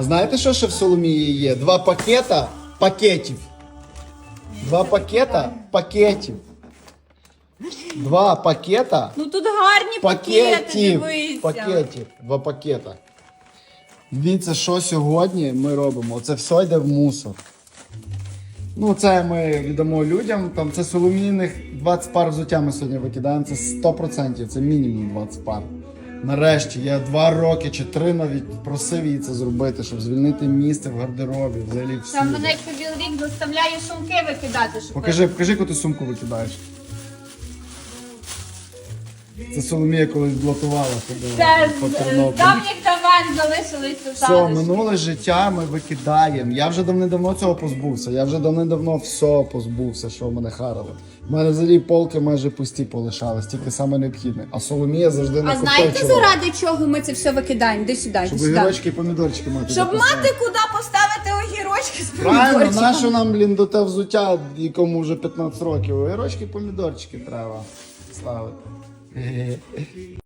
А знаєте, що ще в Соломії є? Два пакета пакетів. Два пакета пакетів. Два пакета Ну тут гарні пакети, пакетів. дивися. Пакетів. Два пакета. Дивіться, що сьогодні ми робимо. Це все йде в мусор. Ну, це ми віддамо людям. Там це соломійних 20 пар взуття ми сьогодні викидаємо. Це 100%, це мінімум 20 пар. Нарешті я два роки чи три навіть просив її це зробити, щоб звільнити місце в гардеробі, взагалі всі. Там мене тобі рік заставляє сумки викидати, щоб Покажи, покажи, яку ти сумку викидаєш. Це Соломія колись блокувала це по з Тернополю. давніх давань залишились тут Все, залишки. минуле життя ми викидаємо. Я вже давним-давно цього позбувся. Я вже давним-давно все позбувся, що в мене харило. У мене взагалі полки майже пусті полишались, тільки саме необхідне. А Соломія завжди А накопичувала. знаєте, заради чого ми це все викидаємо? Де сюди, Щоб сюди. огірочки і помідорчики мати. Щоб мати куди поставити огірочки з Правильно, помідорчиком. нащо нам, блін, до те взуття, якому вже 15 років. Огірочки і помідорчики треба ставити. E...